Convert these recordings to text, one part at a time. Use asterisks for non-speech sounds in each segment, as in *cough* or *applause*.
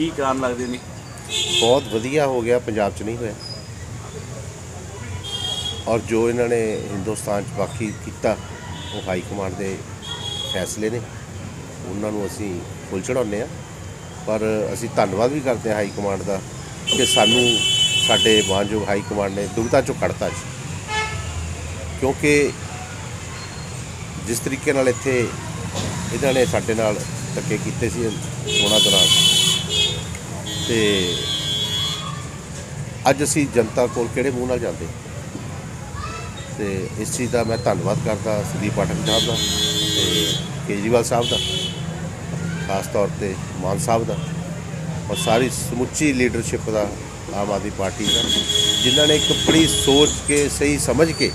ਕੀ ਕਾਰਨ ਲੱਗਦੇ ਨੇ? ਬਹੁਤ ਵਧੀਆ ਹੋ ਗਿਆ, ਪੰਜਾਬ 'ਚ ਨਹੀਂ ਹੋਇਆ। ਔਰ ਜੋ ਇਹਨਾਂ ਨੇ ਹਿੰਦੁਸਤਾਨ 'ਚ ਬਾਕੀ ਕੀਤਾ, ਉਹ ਹਾਈ ਕਮਾਂਡ ਦੇ ਫੈਸਲੇ ਨੇ। ਉਹਨਾਂ ਨੂੰ ਅਸੀਂ ਫੁੱਲ ਚੜਾਉਂਦੇ ਆ ਪਰ ਅਸੀਂ ਧੰਨਵਾਦ ਵੀ ਕਰਦੇ ਹਾਂ ਹਾਈ ਕਮਾਂਡ ਦਾ ਕਿ ਸਾਨੂੰ ਸਾਡੇ ਮਾਨਯੋਗ ਹਾਈ ਕਮਾਂਡ ਨੇ ਦੁਵਿਧਾ ਚੋਂ ਕੱਢਤਾ ਜੀ। ਕਿਉਂਕਿ ਜਿਸ ਤਰੀਕੇ ਨਾਲ ਇੱਥੇ ਇਹਨਾਂ ਨੇ ਸਾਡੇ ਨਾਲ ਧੱਕੇ ਕੀਤੇ ਸੀ ਚੋਣਾਂ ਦੌਰਾਨ ਤੇ ਅੱਜ ਅਸੀਂ ਜਨਤਾ ਕੋਲ ਕਿਹੜੇ ਮੂੰਹ ਨਾਲ ਜਾਂਦੇ? ਤੇ ਇਸ ਚੀਜ਼ ਦਾ ਮੈਂ ਧੰਨਵਾਦ ਕਰਦਾ ਸੁਦੀਪ ਪਾਠਕ ਸਾਹਿਬ ਦਾ ਤੇ ਕੇਜਰੀਵਾਲ ਸਾਹਿਬ ਦਾ, ਖਾਸ ਤੌਰ ਤੇ ਮਾਨ ਸਾਹਿਬ ਦਾ ਔਰ ਸਾਰੀ ਸਮੁੱਚੀ ਲੀਡਰਸ਼ਿਪ ਦਾ ਆਮ ਆਦਮੀ ਪਾਰਟੀ ਦਾ, ਜਿਨ੍ਹਾਂ ਨੇ ਇੱਕ ਬੜੀ ਸੋਚ ਕੇ, ਸਹੀ ਸਮਝ ਕੇ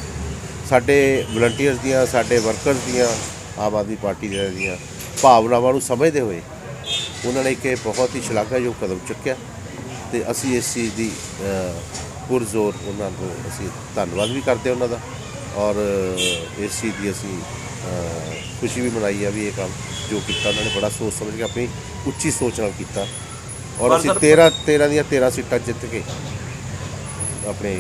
ਸਾਡੇ ਵਲੰਟੀਅਰਸ ਦੀਆਂ, ਸਾਡੇ ਵਰਕਰਸ ਦੀਆਂ, ਆਮ ਆਦਮੀ ਪਾਰਟੀ ਦੀਆਂ ਭਾਵਨਾਵਾਂ ਨੂੰ ਸਮਝਦੇ ਹੋਏ ਉਹਨਾਂ ਨੇ ਇਹ ਬਹੁਤ ਹੀ ਸ਼ਲਾਘਾਯੋਗ ਕਦਮ ਚੁੱਕਿਆ ਤੇ ਅਸੀਂ ਇਸ ਚੀਜ਼ ਦੀ ਪੁਰਜ਼ੋਰ ਉਹਨਾਂ ਨੂੰ ਅਸੀਂ ਧੰਨਵਾਦ ਵੀ ਕਰਦੇ ਉਹਨਾਂ ਦਾ ਔਰ ਇਸ ਚੀਜ਼ ਦੀ ਅਸੀਂ ਖੁਸ਼ੀ ਵੀ ਮਨਾਈ ਆ ਵੀ ਇਹ ਕੰਮ ਜੋ ਕੀਤਾ ਉਹਨਾਂ ਨੇ ਬੜਾ ਸੋਚ ਸਮਝ ਕੇ ਆਪਣੀ ਉੱਚੀ ਸੋਚ ਨਾਲ ਕੀਤਾ ਔਰ ਅਸੀਂ ਸਰ- 13 13 ਦੀਆਂ 13 ਸੀਟਾਂ ਜਿੱਤ ਕੇ ਆਪਣੇ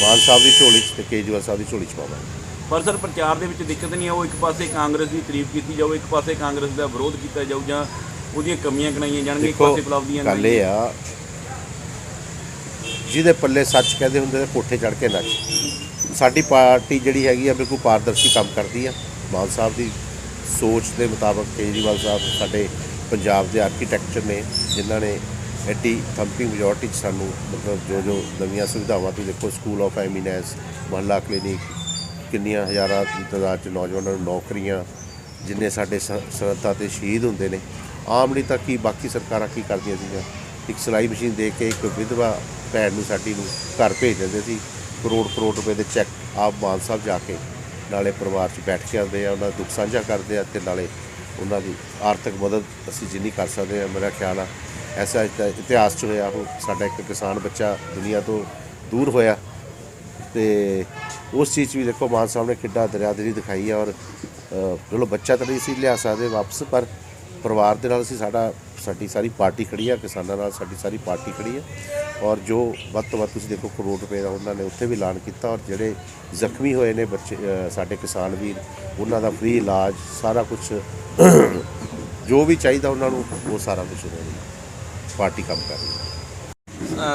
ਮਾਨ ਸਾਹਿਬ ਦੀ ਝੋਲੀ 'ਚ ਤੇ ਕੇਜਰੀਵਾਲ ਸਾਹਿਬ ਦੀ ਝੋਲੀ 'ਚ ਪਾਵਾਂਗੇ। ਪਰ ਸਰ ਪ੍ਰਚਾਰ ਦੇ ਵਿੱਚ ਦਿੱਕਤ ਨਹੀਂ ਆਉ ਇੱਕ ਪਾਸੇ ਕਾਂਗਰਸ ਦੀ ਤਾਰੀਫ ਕੀਤੀ ਜਾਊ ਇੱਕ ਪਾਸੇ ਕਾਂਗਰਸ ਦਾ ਵਿਰੋਧ ਕੀਤਾ ਜਾਊ ਜਾਂ ਉਹਦੀਆਂ ਕਮੀਆਂ ਗਣਾਈਆਂ ਜਾਣਗੀਆਂ ਇੱਕ ਦੇਖੋ ਪਾਸੇ ਉਪਲਬਧੀਆਂ ਗੱਲ ਇਹ ਆ ਜਿਹਦੇ ਪੱਲੇ ਸੱਚ ਕਹਿੰਦੇ ਹੁੰਦੇ ਨੇ ਕੋਠੇ ਚੜ ਕੇ ਨੱਚ। ਸਾਡੀ ਪਾਰਟੀ ਜਿਹੜੀ ਹੈਗੀ ਆ ਬਿਲਕੁਲ ਪਾਰਦਰਸ਼ੀ ਕੰਮ ਕਰਦੀ ਆ। ਮਾਨ ਸਾਹਿਬ ਦੀ ਸੋਚ ਦੇ ਮੁਤਾਬਕ ਕੇਜਰੀਵਾਲ ਸਾਹਿਬ ਸਾਡੇ ਪੰਜਾਬ ਦੇ ਆਰਕੀਟੈਕਚਰ ਨੇ ਜਿਨ੍ਹਾਂ ਨੇ ਐਡੀ ਥੰਪਿੰਗ ਮੈਜੋਰਟੀ 'ਚ ਸਾਨੂੰ ਮਤਲਬ ਜੋ ਜੋ ਨਵੀਆਂ ਸੁਵਿਧਾਵਾਂ ਤੁਸੀਂ ਦੇਖੋ school of eminence Mohalla clinic ਕਿੰਨੀਆਂ ਹਜ਼ਾਰਾਂ ਦੀ ਤਾਦਾਦ 'ਚ ਨੌਜਵਾਨਾਂ ਨੂੰ ਨੌਕਰੀਆਂ ਜਿੰਨੇ ਸਾਡੇ ਸ- ਸਰਹੱਦਾਂ ਤੇ ਸ਼ਹੀਦ ਹੁੰਦੇ ਨੇ। ਆਮ ਨਹੀਂ ਤਾਂ ਕੀ ਬਾਕੀ ਸਰਕਾਰਾਂ ਕੀ ਕਰਦੀਆਂ ਸੀਗੀਆਂ? ਇੱਕ ਸਿਲਾਈ ਮਸ਼ੀਨ ਦੇ ਕੇ ਇੱਕ ਵਿਧਵਾ ਭੈਣ ਨੂੰ, ਸਾਡੀ ਨੂੰ ਘਰ ਭੇਜ ਦਿੰਦੇ ਸੀ। ਕਰੋੜ ਕਰੋੜ ਰੁਪਏ ਦੇ ਚੈੱਕ ਆਪ ਮਾਨ ਸਾਹਿਬ ਜਾ ਕੇ ਨਾਲੇ ਪਰਿਵਾਰ 'ਚ ਬੈਠ ਕੇ ਆਉਂਦੇ ਆ, ਉਹਨਾਂ ਦਾ ਦੁੱਖ ਸਾਂਝਾ ਕਰਦੇ ਆ ਤੇ ਨਾਲੇ ਉਹਨਾਂ ਦੀ ਆਰਥਿਕ ਮਦਦ ਅਸੀਂ ਜਿੰਨੀ ਕਰ ਸਕਦੇ ਆ, ਮੇਰਾ ਖਿਆਲ ਆ ਐਸਾ ਇਤਿਹਾਸ 'ਚ ਹੋਇਆ ਉਹ ਸਾਡਾ ਇੱਕ ਕਿਸਾਨ ਬੱਚਾ ਦੁਨੀਆ ਤੋਂ ਦੂਰ ਹੋਇਆ ਤੇ ਉਸ ਚੀਜ਼ 'ਚ ਵੀ ਦੇਖੋ ਮਾਨ ਸਾਹਿਬ ਨੇ ਕਿੱਡਾ ਦਰਿਆਦਰੀ ਦਿਖਾਈ ਹੈ ਔਰ ਚਲੋ ਬੱਚਾ ਤਾਂ ਨਹੀਂ ਸੀ ਲਿਆ ਸਕਦੇ ਵਾਪਸ, ਪਰ ਪਰਿਵਾਰ ਦੇ ਨਾਲ ਅਸੀਂ ਸਾਡਾ, ਸਾਡੀ ਸਾਰੀ ਪਾਰਟੀ ਖੜੀ ਆ, ਕਿਸਾਨਾਂ ਨਾਲ ਸਾਡੀ ਸਾਰੀ ਪਾਰਟੀ ਖੜੀ ਆ। ਔਰ ਜੋ ਵੱਧ ਤੋਂ ਵੱਧ ਤੁਸੀਂ ਦੇਖੋ ਕਰੋੜ ਰੁਪਏ ਦਾ ਉਹਨਾਂ ਨੇ ਉੱਥੇ ਵੀ ਐਲਾਨ ਕੀਤਾ ਔਰ ਜਿਹੜੇ ਜ਼ਖਮੀ ਹੋਏ ਨੇ ਬੱਚੇ ਸਾਡੇ ਕਿਸਾਨ ਵੀਰ, ਉਹਨਾਂ ਦਾ ਫ੍ਰੀ ਇਲਾਜ, ਸਾਰਾ ਕੁਝ ਜੋ ਵੀ ਚਾਹੀਦਾ ਉਹਨਾਂ ਨੂੰ, ਉਹ ਸਾਰਾ ਕੁਝ ਉਹਨਾਂ ਦੀ ਪਾਰਟੀ ਕੰਮ ਕਰ ਰਹੀ ਹੈ।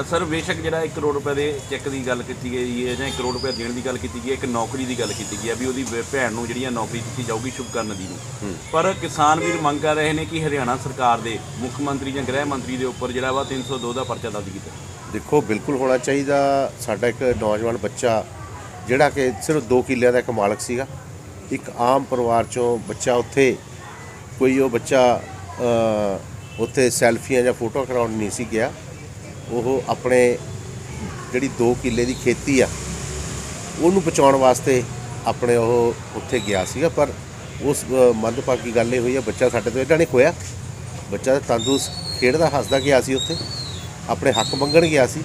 ਸਰ ਬੇਸ਼ੱਕ ਜਿਹੜਾ 1 ਕਰੋੜ ਰੁਪਏ ਦੇ ਚੈੱਕ ਦੀ ਗੱਲ ਕੀਤੀ ਗਈ ਹੈ ਜਾਂ 1 ਕਰੋੜ ਰੁਪਏ ਦੇਣ ਦੀ ਗੱਲ ਕੀਤੀ ਗਈ ਹੈ ਇੱਕ ਨੌਕਰੀ ਦੀ ਗੱਲ ਕੀਤੀ ਗਈ ਹੈ ਵੀ ਉਹਦੀ ਭੈਣ ਨੂੰ ਜਿਹੜੀ ਹੈ ਨੌਕਰੀ ਦਿੱਤੀ ਜਾਊਗੀ ਸ਼ੁਭਕਰਨ ਨਦੀ ਨੂੰ। ਪਰ ਕਿਸਾਨ ਵੀਰ ਮੰਗ ਕਰ ਰਹੇ ਨੇ ਕਿ ਹਰਿਆਣਾ ਸਰਕਾਰ ਦੇ ਮੁੱਖ ਮੰਤਰੀ ਜਾਂ ਗ੍ਰਹਿ ਮੰਤਰੀ ਦੇ ਉੱਪਰ ਜਿਹੜਾ ਵਾ 302 ਦਾ ਪਰਚਾ ਦਰਜ ਕੀਤਾ। ਦੇਖੋ ਬਿਲਕੁਲ ਹੋਣਾ ਚਾਹੀਦਾ। ਸਾਡਾ ਇੱਕ ਨੌਜਵਾਨ ਬੱਚਾ ਜਿਹੜਾ ਕਿ ਸਿਰਫ 2 ਕਿੱਲਿਆਂ ਦਾ ਇੱਕ ਮਾਲਕ ਸੀਗਾ। ਇੱਕ ਆਮ ਪਰਿਵਾਰ ਚੋਂ ਬੱਚਾ ਉੱਥੇ ਕੋਈ ਉਹ ਬੱਚਾ ਅ, ਉੱਥੇ ਸੈਲਫੀਆਂ ਜਾਂ ਫੋਟੋ ਕਰਾਉਣ ਨਹੀਂ ਸੀ ਗਿਆ। ਉਹ ਆਪਣੇ ਜਿਹੜੀ 2 ਕਿੱਲੇ ਦੀ ਖੇਤੀ ਆ ਉਹਨੂੰ ਬਚਾਉਣ ਵਾਸਤੇ ਆਪਣੇ ਉਹ ਉੱਥੇ ਗਿਆ ਸੀਗਾ ਪਰ ਉਸ ਮੰਦਭਾਗੀ ਗੱਲ ਇਹ ਹੋਈ ਆ ਬੱਚਾ ਸਾਡੇ ਤੋਂ ਇਹਨਾਂ ਨੇ ਖੋਇਆ ਬੱਚਾ ਤੰਦਰੁਸਤ ਖੇਡਦਾ ਹੱਸਦਾ ਗਿਆ ਸੀ ਉੱਥੇ ਆਪਣੇ ਹੱਕ ਮੰਗਣ ਗਿਆ ਸੀ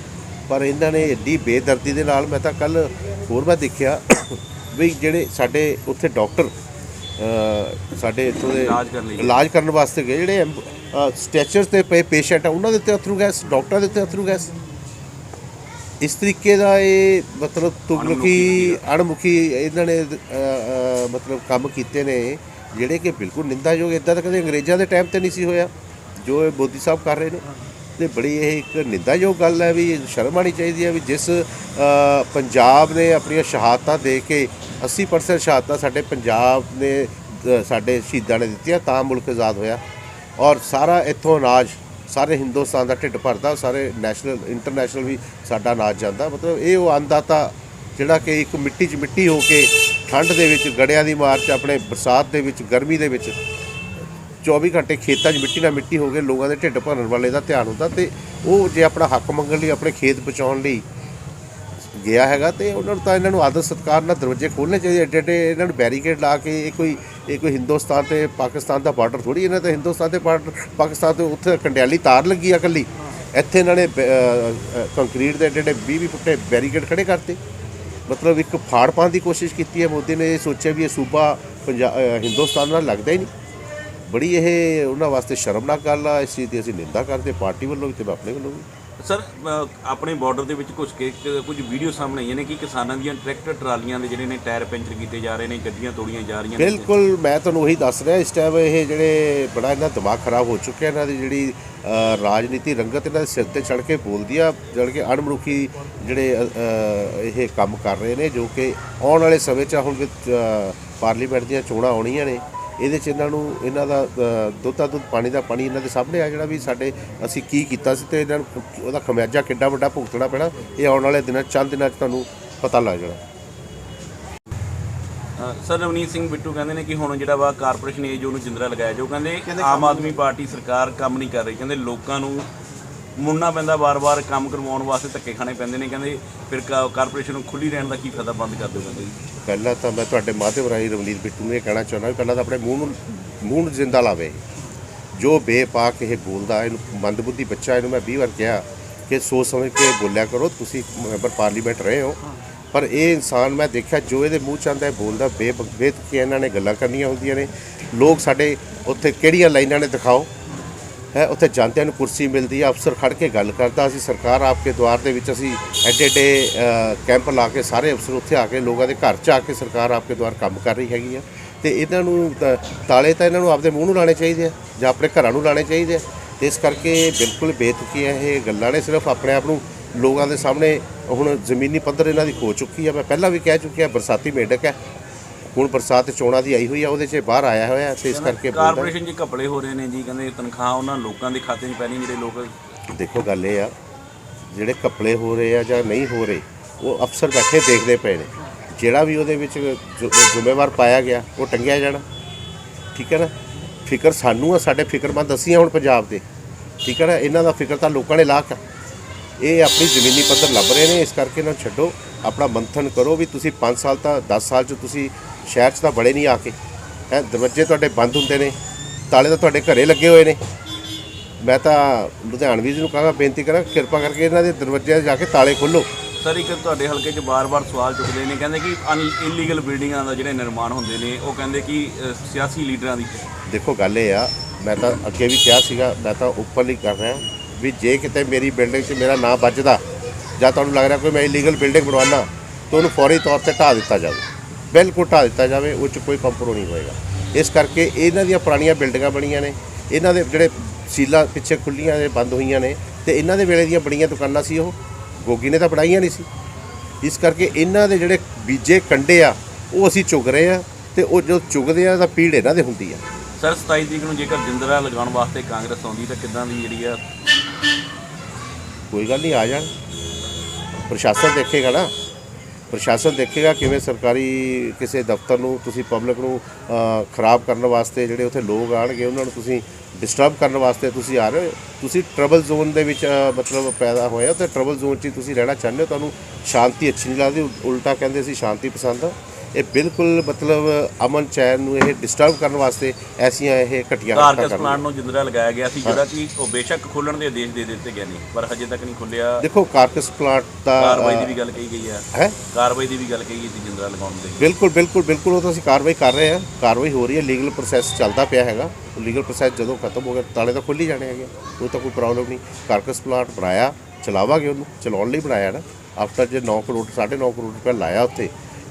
ਪਰ ਇਹਨਾਂ ਨੇ ਏਡੀ ਬੇਦਰਦੀ ਦੇ ਨਾਲ ਮੈਂ ਤਾਂ ਕੱਲ ਹੋਰ ਮੈਂ ਦੇਖਿਆ *coughs* ਵੀ ਜਿਹੜੇ ਸਾਡੇ ਉੱਥੇ ਡਾਕਟਰ ਸਾਡੇ ਇੱਥੋਂ ਦੇ ਇਲਾਜ ਕਰਨ ਲਈ। ਇਲਾਜ ਕਰਨ ਵਾਸਤੇ ਗਏ ਜਿਹੜੇ ਸਟੈਚਰਸ ਤੇ ਪਏ ਪੇਸ਼ੈਂਟ ਆ ਉਹਨਾਂ ਦੇ ਉੱਤੇ ਅਥਰੂ ਗੈਸ ਡਾਕਟਰਾਂ ਦੇ ਉੱਤੇ ਅਥਰੂ ਗੈਸ ਇਸ ਤਰੀਕੇ ਦਾ ਇਹ ਮਤਲਬ ਤੁਗਲਕੀ ਅਣਮੁਖੀ ਇਹਨਾਂ ਨੇ ਮਤਲਬ ਕੰਮ ਕੀਤੇ ਨੇ ਜਿਹੜੇ ਕਿ ਬਿਲਕੁਲ ਨਿੰਦਾਯੋਗ ਇਦਾਂ ਤਾਂ ਕਦੇ ਅੰਗਰੇਜ਼ਾਂ ਦੇ ਟਾਈਮ ਤੇ ਨਹੀਂ ਸੀ ਹੋਇਆ ਜੋ ਇਹ ਮੋਦੀ ਸਾਹਿਬ ਕਰ ਰਹੇ ਨੇ। ਤੇ ਬੜੀ ਇਹ ਇੱਕ ਨਿੰਦਾਯੋਗ ਗੱਲ ਹੈ ਵੀ ਸ਼ਰਮ ਆਣੀ ਚਾਹੀਦੀ ਹੈ ਵੀ ਜਿਸ ਪੰਜਾਬ ਨੇ ਆਪਣੀਆਂ ਸ਼ਹਾਦਤਾਂ ਦੇ ਕੇ 80% ਸ਼ਹਾਦਤਾਂ ਸਾਡੇ ਪੰਜਾਬ ਨੇ ਸਾਡੇ ਸ਼ਹੀਦਾਂ ਨੇ ਦਿੱਤੀਆਂ ਤਾਂ ਮੁਲਕ ਆਜ਼ਾਦ ਹੋਇਆ। ਔਰ ਸਾਰਾ ਇੱਥੋਂ ਅਨਾਜ, ਸਾਰੇ ਹਿੰਦੁਸਤਾਨ ਦਾ ਢਿੱਡ ਭਰਦਾ, ਸਾਰੇ ਨੈਸ਼ਨਲ ਇੰਟਰਨੈਸ਼ਨਲ ਵੀ ਸਾਡਾ ਅਨਾਜ ਜਾਂਦਾ। ਮਤਲਬ ਇਹ ਉਹ ਅੰਦਾਤਾ ਜਿਹੜਾ ਕਿ ਇੱਕ ਮਿੱਟੀ 'ਚ ਮਿੱਟੀ ਹੋ ਕੇ ਠੰਡ ਦੇ ਵਿੱਚ, ਗੜਿਆਂ ਦੀ ਮਾਰ 'ਚ, ਆਪਣੇ ਬਰਸਾਤ ਦੇ ਵਿੱਚ, ਗਰਮੀ ਦੇ ਵਿੱਚ 24 ਘੰਟੇ ਖੇਤਾਂ 'ਚ ਮਿੱਟੀ ਨਾਲ ਮਿੱਟੀ ਹੋ ਕੇ ਲੋਕਾਂ ਦੇ ਢਿੱਡ ਭਰਨ ਵਾਲੇ ਦਾ ਧਿਆਨ ਹੁੰਦਾ ਤੇ ਉਹ ਜੇ ਆਪਣਾ ਹੱਕ ਮੰਗਣ ਲਈ, ਆਪਣੇ ਖੇਤ ਬਚਾਉਣ ਲਈ ਗਿਆ ਹੈਗਾ ਤੇ ਉਹਨਾਂ ਨੂੰ ਤਾਂ ਇਹਨਾਂ ਨੂੰ ਆਦਰ ਸਤਕਾਰ ਨਾਲ ਦਰਵਾਜ਼ੇ ਖੋਲ੍ਹਣੇ ਚਾਹੀਦੇ ਐਡੇ ਐਡੇ ਇਹਨਾਂ ਨੂੰ ਬੈਰੀਕੇਡ ਲਾ ਕੇ ਇਹ ਕੋਈ ਇਹ ਕੋਈ ਹਿੰਦੁਸਤਾਨ ਤੇ ਪਾਕਿਸਤਾਨ ਦਾ ਬਾਰਡਰ ਥੋੜੀ ਇਹਨਾਂ ਤੇ ਹਿੰਦੁਸਤਾਨ ਤੇ ਬਾਰਡਰ ਪਾਕਿਸਤਾਨ ਤੇ ਉੱਥੇ ਕੰਡਿਆਲੀ ਤਾਰ ਲੱਗੀ ਆ ਇਕੱਲੀ। ਇੱਥੇ ਇਹਨਾਂ ਨੇ ਬ- ਕੰਕਰੀਟ ਦੇ ਐਡੇ ਐਡੇ 20 20 ਫੁੱਟੇ ਬੈਰੀਕੇਡ ਖੜੇ ਕਰਤੇ। ਮਤਲਬ ਇੱਕ ਫਾੜ ਪਾਉਣ ਦੀ ਕੋਸ਼ਿਸ਼ ਕੀਤੀ ਹੈ ਮੋਦੀ ਨੇ, ਇਹ ਸੋਚਿਆ ਵੀ ਇਹ ਸੂਬਾ ਪੰਜਾਬ ਹਿੰਦੁਸਤਾਨ ਨਾਲ ਲੱਗਦਾ ਹੀ ਨਹੀਂ। ਬੜੀ ਇਹ ਉਹਨਾਂ ਵਾਸਤੇ ਸ਼ਰਮਨਾਕ ਗੱਲ ਆ, ਇਸ ਚੀਜ਼ ਦੀ ਅਸੀਂ ਨਿੰਦਾ ਕਰਦੇ, ਪਾਰਟੀ ਵੱਲੋਂ ਵੀ ਤੇ ਆਪਣੇ ਵੱਲੋਂ ਵੀ। ਸਰ ਆਪਣੇ ਬਾਰਡਰ ਦੇ ਵਿੱਚ ਕੁਝ ਕੇ ਕੁਝ ਵੀਡੀਓ ਸਾਹਮਣੇ ਆਈਆਂ ਨੇ ਕਿ ਕਿਸਾਨਾਂ ਦੀਆਂ ਟਰੈਕਟਰ ਟਰਾਲੀਆਂ ਦੇ ਜਿਹੜੇ ਨੇ ਟਾਇਰ ਪੈਂਚਰ ਕੀਤੇ ਜਾ ਰਹੇ ਨੇ, ਗੱਡੀਆਂ ਤੋੜੀਆਂ ਜਾ ਰਹੀਆਂ ਨੇ। ਬਿਲਕੁਲ, ਮੈਂ ਤੁਹਾਨੂੰ ਉਹੀ ਦੱਸ ਰਿਹਾ, ਇਸ ਟਾਈਮ ਇਹ ਜਿਹੜੇ ਬੜਾ ਇਹਨਾਂ ਦਿਮਾਗ ਖਰਾਬ ਹੋ ਚੁੱਕਿਆ, ਇਹਨਾਂ ਦੀ ਜਿਹੜੀ ਰਾਜਨੀਤੀ ਰੰਗਤ ਇਹਨਾਂ ਦੇ ਸਿਰ ਤੇ ਚੜ ਕੇ ਬੋਲਦੀ ਆ ਜਦ ਕੇ ਅਣਮਨੁੱਖੀ ਜਿਹੜੇ ਇਹ ਕੰਮ ਕਰ ਰਹੇ ਨੇ, ਜੋ ਕਿ ਆਉਣ ਵਾਲੇ ਸਮੇਂ 'ਚ ਹੁਣ ਪਾਰਲੀਮੈਂਟ ਦੀਆਂ ਚੋਣਾਂ ਆਉਣੀਆਂ ਨੇ। ਇਹਦੇ 'ਚ ਇਹਨਾਂ ਨੂੰ ਇਹਨਾਂ ਦਾ ਦੁੱਧ ਦਾ ਦੁੱਧ ਪਾਣੀ ਦਾ ਪਾਣੀ ਇਹਨਾਂ ਦੇ ਸਾਹਮਣੇ ਆ ਜਿਹੜਾ ਵੀ ਸਾਡੇ ਅਸੀਂ ਕੀ ਕੀਤਾ ਸੀ ਤੇ ਇਹਨਾਂ ਨੂੰ ਉਹਦਾ ਖਮਿਆਜਾ ਕਿੱਡਾ ਵੱਡਾ ਭੁਗਤਣਾ ਪੈਣਾ ਇਹ ਆਉਣ ਵਾਲੇ ਦਿਨਾਂ 'ਚ, ਚੰਦ ਦਿਨਾਂ 'ਚ ਤੁਹਾਨੂੰ ਪਤਾ ਲੱਗ ਜਾਣਾ। ਸਰ ਰਵਨੀਤ ਸਿੰਘ ਬਿੱਟੂ ਕਹਿੰਦੇ ਨੇ ਕਿ ਹੁਣ ਜਿਹੜਾ ਵਾ ਕਾਰਪੋਰੇਸ਼ਨ ਏਜ ਉਹਨੂੰ ਜਿੰਦਰਾ ਲਗਾਇਆ ਜਾਊ। ਕਹਿੰਦੇ ਆਮ ਆਦਮੀ ਪਾਰਟੀ ਸਰਕਾਰ ਕੰਮ ਨਹੀਂ ਕਰ ਰਹੀ। ਕਹਿੰਦੇ ਲੋਕਾਂ ਨੂੰ ਮੁੜਨਾ ਪੈਂਦਾ ਵਾਰ-ਵਾਰ ਕੰਮ ਕਰਵਾਉਣ ਵਾਸਤੇ ਧੱਕੇ ਖਾਣੇ ਪੈਂਦੇ ਨੇ, ਕਹਿੰਦੇ ਫਿਰ ਕਾਰਪੋਰੇਸ਼ਨ ਨੂੰ ਖੁੱਲੀ ਰਹਿਣ ਦਾ ਕੀ ਫਾਇਦਾ ਬੰਦ ਕਰ ਦਿਓ ਕਹਿੰਦੇ ਜੀ। ਪਹਿਲਾਂ ਤਾਂ ਮੈਂ ਤੁਹਾਡੇ ਮਾਧਿਅਮ ਰਾਹੀਂ ਰਵਨੀਤ ਬਿੱਟੂ ਨੂੰ ਇਹ ਕਹਿਣਾ ਚਾਹੁੰਦਾ ਵੀ ਪਹਿਲਾਂ ਤਾਂ ਆਪਣੇ ਮੂੰਹ ਨੂੰ ਮੂੰਹ ਨੂੰ ਜ਼ਿੰਦਾ ਲਾਵੇ। ਜੋ ਬੇਪਾਕ ਇਹ ਬੋਲਦਾ, ਇਹਨੂੰ ਮੰਦਬੁੱਧੀ ਬੱਚਾ, ਇਹਨੂੰ ਮੈਂ 20 ਵਾਰ ਕਿਹਾ ਕਿ ਸੋਚ ਸਮਝ ਕੇ ਬੋਲਿਆ ਕਰੋ, ਤੁਸੀਂ ਮੈਂਬਰ ਪਾਰਲੀਮੈਂਟ ਰਹੇ ਹੋ। ਪਰ ਇਹ ਇਨਸਾਨ ਮੈਂ ਦੇਖਿਆ ਜੋ ਇਹਦੇ ਮੂੰਹ ਚ ਆਉਂਦਾ ਹੈ ਬੋਲਦਾ ਬੇਬੇਤ ਕਿ ਇਹਨਾਂ ਨੇ ਗੱਲਾਂ ਕਰਨੀਆਂ ਹੁੰਦੀਆਂ ਨੇ। ਲੋਕ ਸਾਡੇ ਉੱਥੇ ਕਿਹੜੀਆਂ ਲਾਈਨਾਂ ਨੇ ਦਿਖਾਓ। ਹੈ, ਉੱਥੇ ਜਾਂਦਿਆਂ ਨੂੰ ਕੁਰਸੀ ਮਿਲਦੀ ਹੈ, ਅਫਸਰ ਖੜ ਕੇ ਗੱਲ ਕਰਦਾ। ਅਸੀਂ ਸਰਕਾਰ ਆਪਕੇ ਦੁਆਰ ਦੇ ਵਿੱਚ ਅਸੀਂ ਐਡੇ ਐਡੇ ਕੈਂਪ ਲਾ ਕੇ ਸਾਰੇ ਅਫਸਰ ਉੱਥੇ ਆ ਕੇ, ਲੋਕਾਂ ਦੇ ਘਰ 'ਚ ਆ ਕੇ ਸਰਕਾਰ ਆਪਕੇ ਦੁਆਰ ਕੰਮ ਕਰ ਰਹੀ ਹੈਗੀ ਆ। ਤੇ ਇਹਨਾਂ ਨੂੰ ਤਾਲੇ ਤਾਂ ਇਹਨਾਂ ਨੂੰ ਆਪਦੇ ਮੂੰਹ ਨੂੰ ਲਾਣੇ ਚਾਹੀਦੇ ਆ, ਜਾਂ ਆਪਣੇ ਘਰਾਂ ਨੂੰ ਲਾਣੇ ਚਾਹੀਦੇ ਆ। ਤੇ ਇਸ ਕਰਕੇ ਬਿਲਕੁਲ ਬੇਤੁਕੀ ਹੈ ਇਹ ਗੱਲਾਂ ਨੇ, ਸਿਰਫ ਆਪਣੇ ਆਪ ਨੂੰ ਲੋਕਾਂ ਦੇ ਸਾਹਮਣੇ ਹੁਣ ਜ਼ਮੀਨੀ ਪੱਧਰ ਇਹਨਾਂ ਦੀ ਖੋ ਚੁੱਕੀ ਆ। ਮੈਂ ਪਹਿਲਾਂ ਵੀ ਕਹਿ ਚੁੱਕਿਆ, ਬਰਸਾਤੀ ਮੇਢਕ ਹੈ ਹੁਣ ਬਰਸਾਤ ਚੋਣਾਂ ਦੀ ਆਈ ਹੋਈ ਆ ਉਹਦੇ 'ਚ ਬਾਹਰ ਆਇਆ ਹੋਇਆ ਤੇ ਇਸ ਕਰਕੇ ਬੋਲਦਾ ਕਾਰਪੋਰੇਸ਼ਨ 'ਚ ਘਪਲੇ ਹੋ ਰਹੇ ਨੇ ਜੀ ਕਹਿੰਦੇ ਤਨਖਾਹ ਉਹਨਾਂ ਲੋਕਾਂ ਦੇ ਖਾਤੇ 'ਚ ਪੈਣੀ ਜਿਹੜੇ ਲੋਕ ਦੇਖੋ ਗੱਲ ਇਹ ਆ ਜਿਹੜੇ ਕੱਪੜੇ ਹੋ ਰਹੇ ਆ ਜਾਂ ਨਹੀਂ ਹੋ ਰਹੇ ਉਹ ਅਫਸਰ ਬੈਠੇ ਦੇਖਦੇ ਪਏ ਨੇ। ਜਿਹੜਾ ਵੀ ਉਹਦੇ ਵਿੱਚ ਜ਼ੁ- ਜ਼ਿੰਮੇਵਾਰ ਪਾਇਆ ਗਿਆ ਉਹ ਟੰਗਿਆ ਜਾਣਾ। ਠੀਕ ਹੈ ਨਾ? ਫਿਕਰ ਸਾਨੂੰ ਆ ਸਾਡੇ ਫਿਕਰਮੰਦ ਅਸੀਂ ਆ ਹੁਣ ਪੰਜਾਬ ਦੇ। ਠੀਕ ਹੈ ਨਾ? ਇਹਨਾਂ ਦਾ ਫਿਕਰ ਤਾਂ ਲੋਕਾਂ ਨੇ ਲਾਕ ਆ ਇਹ ਆਪਣੀ ਜ਼ਮੀਨੀ ਪੱਧਰ ਲੱਭ ਰਹੇ ਨੇ ਇਸ ਕਰਕੇ ਇਹਨਾਂ ਨੂੰ ਛੱਡੋ। ਆਪਣਾ ਮੰਥਨ ਕਰੋ ਵੀ ਤੁਸੀਂ 5 ਸਾਲ ਤਾਂ 10 ਸਾਲ ਚ ਤੁਸੀਂ ਸ਼ਹਿਰ 'ਚ ਤਾਂ ਬੜੇ ਨਹੀਂ ਆ ਕੇ। ਹੈ ਦਰਵਾਜ਼ੇ ਤੁਹਾਡੇ ਬੰਦ ਹੁੰਦੇ ਨੇ ਤਾਲੇ ਤਾਂ ਤੁਹਾਡੇ ਘਰੇ ਲੱਗੇ ਹੋਏ ਨੇ। ਮੈਂ ਤਾਂ ਲੁਧਿਆਣਵੀ ਜੀ ਨੂੰ ਕਹਾਂਗਾ ਬੇਨਤੀ ਕਰਾਂ ਕਿਰਪਾ ਕਰਕੇ ਇਹਨਾਂ ਦੇ ਦਰਵਾਜ਼ਿਆਂ 'ਤੇ ਜਾ ਕੇ ਤਾਲੇ ਖੋਲੋ। ਸਰ ਇੱਕ ਤੁਹਾਡੇ ਹਲਕੇ 'ਚ ਬਾਰ-ਬਾਰ ਸਵਾਲ ਚੁੱਕਦੇ ਨੇ ਕਹਿੰਦੇ ਕਿ ਇਲੀਗਲ ਬਿਲਡਿੰਗਾਂ ਦਾ ਜਿਹੜੇ ਨਿਰਮਾਣ ਹੁੰਦੇ ਨੇ ਉਹ ਕਹਿੰਦੇ ਕਿ ਸਿਆਸੀ ਲੀਡਰਾਂ ਦੀ। ਦੇਖੋ ਗੱਲ ਇਹ ਆ ਮੈਂ ਤਾਂ ਅੱਗੇ ਵੀ ਕਿਹਾ ਸੀਗਾ ਮੈਂ ਤਾਂ ਉੱਪਰਲੀ ਕਰ ਰਿਹਾ ਵੀ ਜੇ ਕਿਤੇ ਮੇਰੀ ਬਿਲਡਿੰਗ 'ਚ ਮੇਰਾ ਨਾਮ ਵੱਜਦਾ ਜਾਂ ਤੁਹਾਨੂੰ ਲੱਗ ਰਿਹਾ ਕੋਈ ਮੈਂ ਇਲੀਗਲ ਬਿਲਡਿੰਗ ਬਣਵਾਉਣਾ ਤਾਂ ਉਹਨੂੰ ਫੌਰੀ ਤੌਰ ਤੇ ਢਾਹ ਦਿੱਤਾ ਜਾਵੇ। ਬਿਲਕੁਲ ਢਾਹ ਦਿੱਤਾ ਜਾਵੇ ਉਹ 'ਚ ਕੋਈ ਕੰਪਰੋ ਨਹੀਂ ਹੋਏਗਾ। ਇਸ ਕਰਕੇ ਇਹਨਾਂ ਦੀਆਂ ਪੁਰਾਣੀਆਂ ਬਿਲਡਿੰਗਾਂ ਬਣੀਆਂ ਨੇ ਇਹਨਾਂ ਦੇ ਜਿਹੜੇ ਸੀਲਾ ਪਿੱਛੇ ਖੁੱਲੀਆਂ ਨੇ ਬੰਦ ਹੋਈਆਂ ਨੇ ਤੇ ਇਹਨਾਂ ਦੇ ਵੇਲੇ ਦੀਆਂ ਬੜੀਆਂ ਦੁਕਾਨਾਂ ਸੀ ਉਹ ਗੋਗੀ ਨੇ ਤਾਂ ਬਣਾਈਆਂ ਨਹੀਂ ਸੀ। ਇਸ ਕਰਕੇ ਇਹਨਾਂ ਦੇ ਜਿਹੜੇ ਬੀਜੇ ਕੰਡੇ ਆ ਉਹ ਅਸੀਂ ਚੁਗ ਰਹੇ ਆ ਤੇ ਉਹ ਜੋ ਚੁਗਦੇ ਆ ਤਾਂ ਪੀੜ ਇਹਨਾਂ ਦੇ ਹੁੰਦੀ ਆ। ਸਰ 27 ਤਰੀਕ ਨੂੰ ਜੇਕਰ ਜਿੰਦਰਾ ਲਗਾਉਣ ਵਾਸਤੇ ਕਾਂਗਰਸ ਆਉਂਦੀ ਤਾਂ ਕਿੱਦਾਂ ਦੀ ਜਿਹੜੀ ਆ ਕੋਈ ਗੱਲ ਨਹੀਂ ਆ ਜਾਣ। ਪ੍ਰਸ਼ਾਸਨ ਦੇਖੇਗਾ ਨਾ। ਪ੍ਰਸ਼ਾਸਨ ਦੇਖੇਗਾ ਕਿਵੇਂ ਸਰਕਾਰੀ ਕਿਸੇ ਦਫ਼ਤਰ ਨੂੰ, ਤੁਸੀਂ ਪਬਲਿਕ ਨੂੰ ਖਰਾਬ ਕਰਨ ਵਾਸਤੇ ਜਿਹੜੇ ਉੱਥੇ ਲੋਕ ਆਣਗੇ ਉਹਨਾਂ ਨੂੰ ਤੁਸੀਂ ਡਿਸਟਰਬ ਕਰਨ ਵਾਸਤੇ ਤੁਸੀਂ ਆ ਰਹੇ ਹੋ। ਤੁਸੀਂ ਟਰਬਲ ਜ਼ੋਨ ਦੇ ਵਿੱਚ ਮਤਲਬ ਪੈਦਾ ਹੋਏ ਹੋ ਤੇ ਟਰਬਲ ਜ਼ੋਨ 'ਚ ਹੀ ਤੁਸੀਂ ਰਹਿਣਾ ਚਾਹੁੰਦੇ ਹੋ, ਤੁਹਾਨੂੰ ਸ਼ਾਂਤੀ, ਅੱਛੀ ਨਹੀਂ ਲੱਗਦੀ ਉਲਟਾ ਕਹਿੰਦੇ ਸੀ ਸ਼ਾਂਤੀ ਪਸੰਦ ਆ। ਇਹ ਬਿਲਕੁਲ ਮਤਲਬ ਅਮਨ ਚੈਨ ਨੂੰ ਇਹ ਡਿਸਟਰਬ ਕਰਨ ਵਾਸਤੇ ਐਸੀਆਂ ਇਹ ਘਟੀਆਂ ਕਾਰਕਸ ਕਰ ਪਲਾਂਟ ਨੂੰ ਜਿੰਦਰਾ ਲਗਾਇਆ ਗਿਆ ਸੀ ਜਿਹੜਾ ਕਿ ਉਹ ਬੇਸ਼ੱਕ ਖੋਲਣ ਦੇ ਆਦੇਸ਼ ਦੇ ਦਿੱਤੇ ਗਏ ਨੇ ਪਰ ਹਜੇ ਤੱਕ ਨਹੀਂ ਖੁੱਲਿਆ। ਦੇਖੋ ਕਾਰਕਸ ਪਲਾਂਟ ਦਾ ਕਾਰਵਾਈ ਦੀ ਵੀ ਗੱਲ ਕਹੀ ਗਈ ਆ। ਹੈ? ਕਾਰਵਾਈ ਦੀ ਵੀ ਗੱਲ ਕਹੀ ਗਈ ਸੀ ਜਿੰਦਰਾ ਲਗਾਉਣ ਦੇ। ਬਿਲਕੁਲ ਬਿਲਕੁਲ ਬਿਲਕੁਲ ਉਹ ਤਾਂ ਅਸੀਂ ਕਾਰਵਾਈ ਕਰ ਰਹੇ ਹਾਂ। ਕਾਰਵਾਈ ਹੋ ਰਹੀ ਹੈ ਲੀਗਲ ਪ੍ਰੋਸੈਸ ਚੱਲਦਾ ਪਿਆ ਹੈਗਾ। ਲੀਗਲ ਪ੍ਰੋਸੈਸ ਜਦੋਂ ਖਤਮ ਹੋ ਗਿਆ ਤਾਲੇ ਤਾਂ ਖੁੱਲ ਹੀ ਜਾਣੇ ਹੈਗੇ ਉਹ ਤਾਂ ਕੋਈ ਪ੍ਰੋਬਲਮ ਨਹੀਂ। ਕਾਰਕਸ ਪਲਾਂਟ ਬਣਾਇਆ ਚਲਾਵਾਂਗੇ ਉਹਨੂੰ। ਚਲਾਉਣ ਲਈ ਬਣਾਇਆ ਨਾ। ਆਫਟਰ ਜੇ 9 ਕਰੋੜ 9.5 ਕਰੋੜ ਰੁਪਏ ਲਾਇਆ ਉੱਥੇ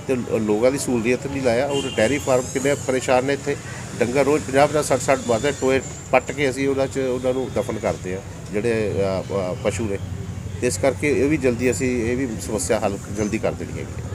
ਤੇ ਲੋਕਾਂ ਦੀ ਸਹੂਲੀਅਤ ਲਈ ਲਾਇਆ। ਉਹ ਡੈਰੀ ਫਾਰਮ ਕਿੰਨੇ ਪਰੇਸ਼ਾਨ ਨੇ ਇੱਥੇ। ਡੰਗਰ ਰੋਜ਼ 50 50 60 60 ਮਾਰਦੇ ਟੋਏ ਪੱਟ ਕੇ ਅਸੀਂ ਉਹਨਾਂ 'ਚ ਉਹਨਾਂ ਨੂੰ ਦਫਨ ਕਰਦੇ ਆ ਜਿਹੜੇ ਪਸ਼ੂ ਨੇ। ਤੇ ਇਸ ਕਰਕੇ ਇਹ ਵੀ ਜਲਦੀ ਅਸੀਂ, ਇਹ ਵੀ ਸਮੱਸਿਆ ਹੱਲ ਜਲਦੀ ਕਰ ਦੇਣੀ ਹੈਗੀ ਹੈ